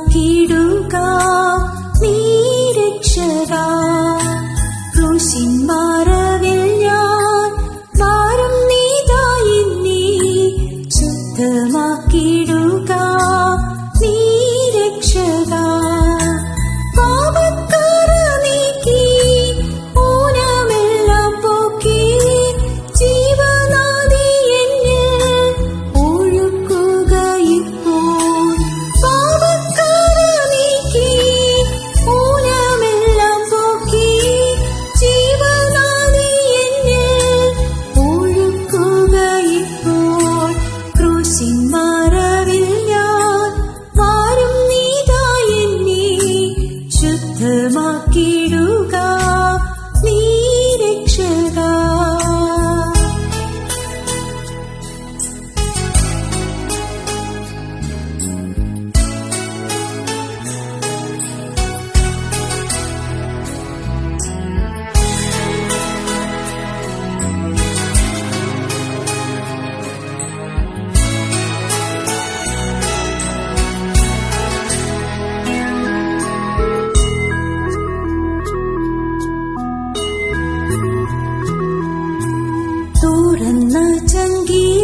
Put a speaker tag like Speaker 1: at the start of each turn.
Speaker 1: കാത്തിടുക. നീ வீடு 노란 낮장기